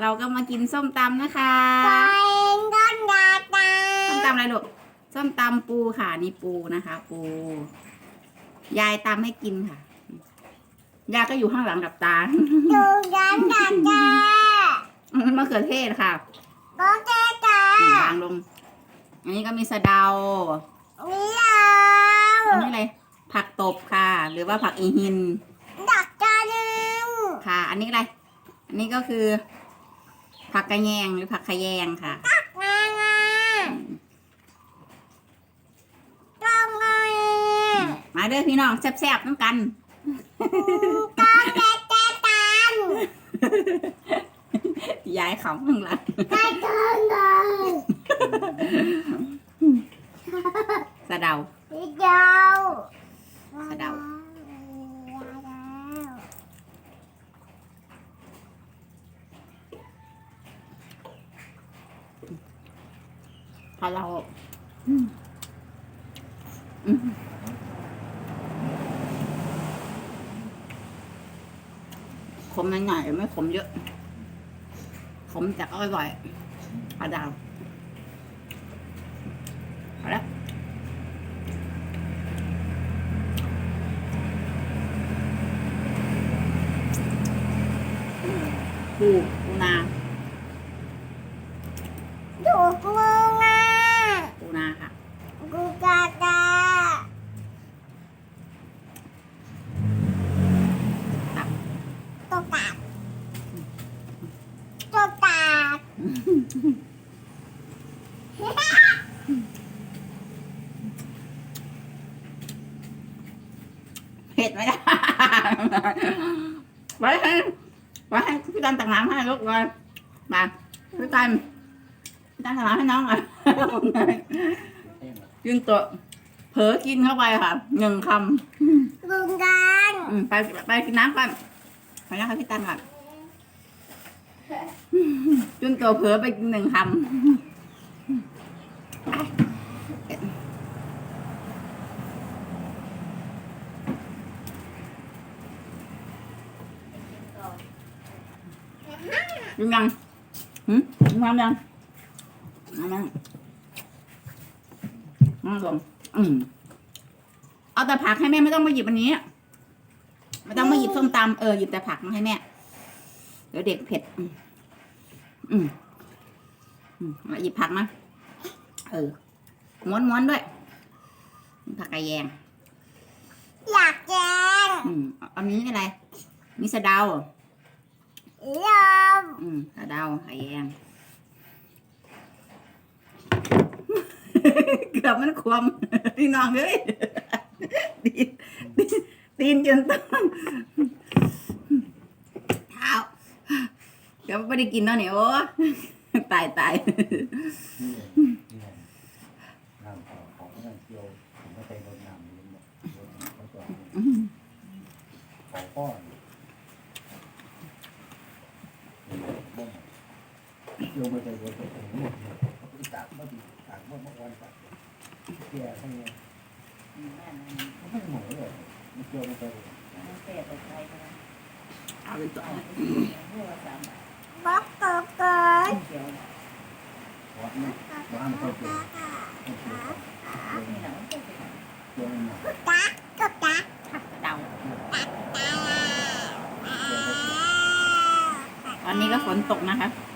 เราก็มากินส้มตำนะคะไปต้นดาตาส้มตำอะไรลูกส้มตำปูค่ะนี่ปูนะคะ ปู ยายตำให้กินค่ะ ยายก็อยู่ข้างหลังดับตาดูด้านดาตามะเขือเทศค่ะก็เจ๊ตาวางลง อันนี้ก็มีสะเดานี่เราอันนี้อะไรผักตบค่ะ หรือว่าผักอีหินดักจานึงค่ะ อันนี้อะไร อันนี้ก็คือ ผักกระแยงหรือผักขะแยงค่ะงางาตรงไงมาเด้อพี่น้องแซ่บๆน้ำกันก็เจ๊เจ๊ตามยายขำข้างหลังไปตรงไงสะเดานี่เจ้าสะเดา พอเราอืมอืมขมหน่อยๆไม่ขมเยอะ ขมแต่ก็อร่อยพอดาวพอแล้วปูปูนา ดูงูงา ปูนาค่ะ กูกาตา ตับ ตัวตาตัวตา เผ็ดไหมล่ะไว้ให้ไว้ให้พี่ตันตักน้ำให้ลูกเลยมาพี่ตันพี่ตันตักน้ำให้น้องอะยืนตัวเผลอกินเข้าไปค่ะหนึ่งคลุงกันำอืมไปไปกินน้ำก่อนไปนะคะพี่ตันก่อนยืนตัวเผลอไปกินหนึ่งคำ ยังยังหืมยังยังยังยังนั่งลงอืมเอาแต่ผักให้แม่ไม่ต้องมาหยิบอันนี้ไม่ต้องมาหยิบส้มตำเออหยิบแต่ผักมาให้แม่เดี๋ยวเด็กเผ็ด อืมอืมอืมมาหยิบผักมาเออม้วนม้วนๆด้วย ผักกระแยง อยากแจงอืมอันนี้อะไรมีสะเดา ลมอืมสะเดาขะแยงเกือบมันควมพี่น้องเลยตีนตีนตีนจนต้องเท้าเดี๋ยวไม่ได้กินแล้วเนี่ยโอ้ตายตายน้ำของของนั่น เที่ยวมก็ไปรดน้ำอยู่เนี่ยรดน้ำเขาจอดอืมขอพ่อโยมไปใจรถไปถึงหมดเลยตากมาดีตากมาเมื่อวันตากแก่ทั้งนี้ไม่หมูเลยมันเกี่ยวมันไปเอาเป็นตัวบล็อกเกิดเกิดวัดนี่บ้านเขาเป็นเกี่ยวเกี่ยวมันหนักตักก็ตักเดาตาตอนนี้ก็ฝนตกนะคะก็ก็ตามา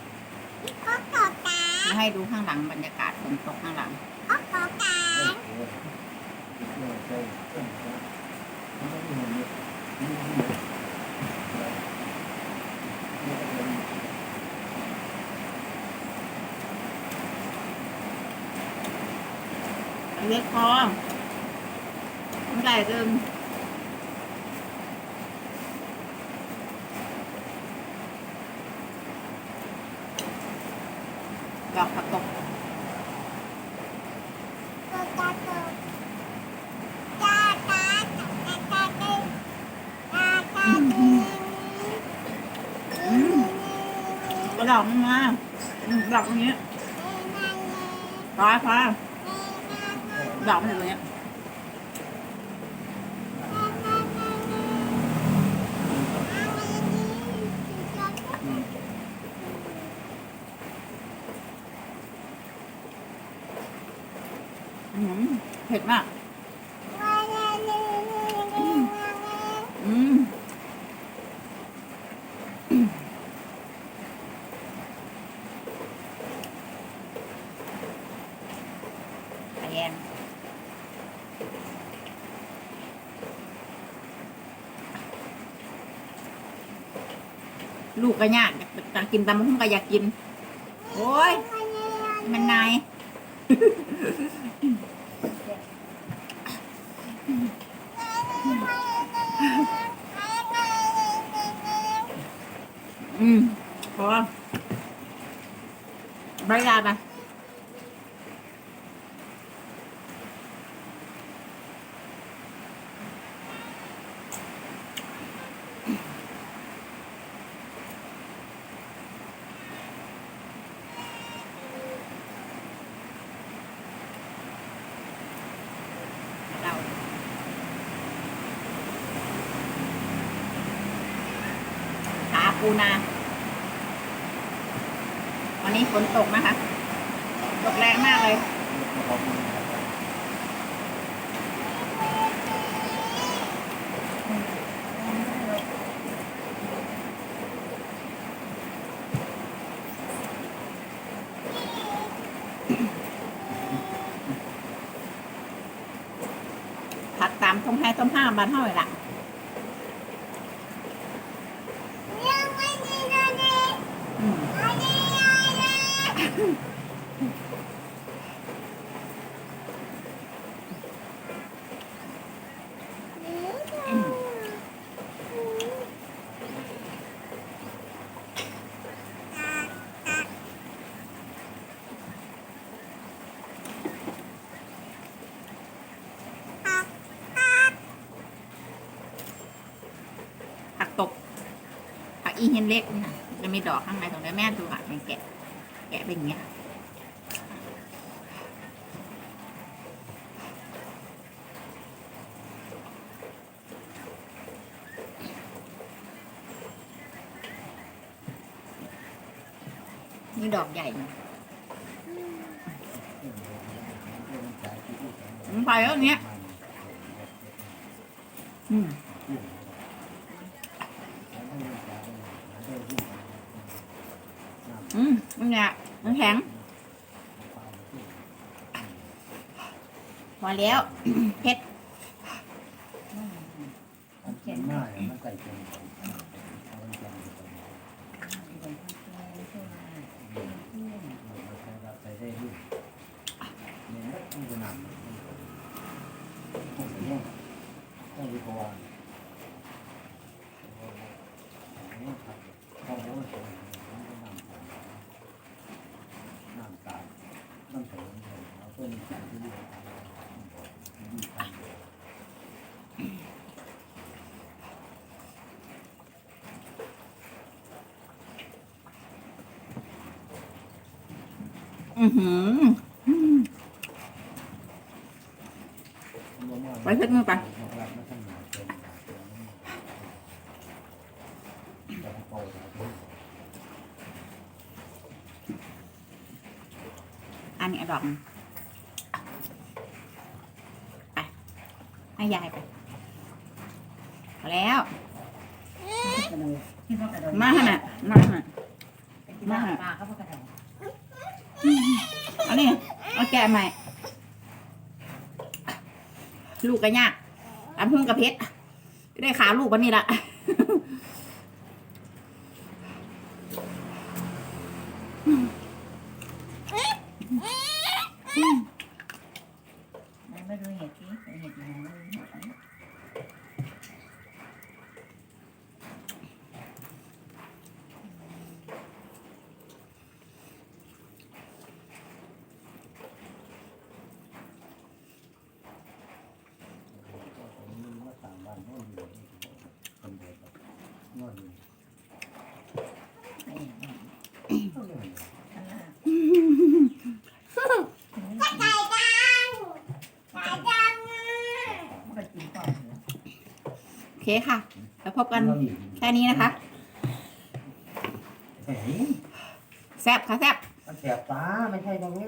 ให้ดูข้างหลังบรรยากาศฝนตกข้างหลังก็ก็ตาเกี่ยวเกี่ยวใจเกี่ยวใจมันไม่มีเงินเยอะมันไม่เงินเล็กพอมันใหญ่เกิน ดอกผักตบก็ตาก็ตาตาตาตาตาตาตาก็ดอกมันมาดอกตรงนี้ฟ้าฟ้าดอกมันอย่างนี้ เผ็ดมาก อืมไข่แยงลูกก็ยากอยากกินตำมะฮุ่งก็อยากกิน โอ้ย มันนาย อืมพอใบลาไปเราขาปู นตกนะคะ ตกแรงมากเลยผักตามทงไห้ต้มห้ามบ้านเท่าไหร่ละ ผักตกผักอีเฮนเล็กนี่นะจะมีดอกข้างในตรงนี้แม่ดูค่ะแกะแกะ เป็นอย่างเงี้ยนี่ดอกใหญ่นะมันไปแล้วเนี้ย อืม อืมมันเนี่ยมันแข็ง พอ แล้วเผ็ดง่ายนใส่เป็นมันใส่ใส่ได้ด้วยเนี่ยนจะนำต้องใส่เนี่ยต้องดีกว่าข้าวโพดน้ำตาลน้ำผงเอาเพื่อนใส่ที่นี่ดีไป อือหือไปเช็ดมือไปอันนี้ดอกหนึ่งไปให้ยายไปพอแล้ว มาขนาดมาขนาดมาปลาเขาบอกกระดาษ เอานี่เอาแกะใหม่ ลูกกระยากตำพุ่งกระเพชรได้ขาลูกวันนี้ละ ไม่รู้เหตุที่เหตุยังไม่รู้เหตุ มันกินก่อน โอเคค่ะ แล้วพบกันแค่นี้นะคะ แซบค่ะแซบมันแสบตาไม่ใช่ตรงนี้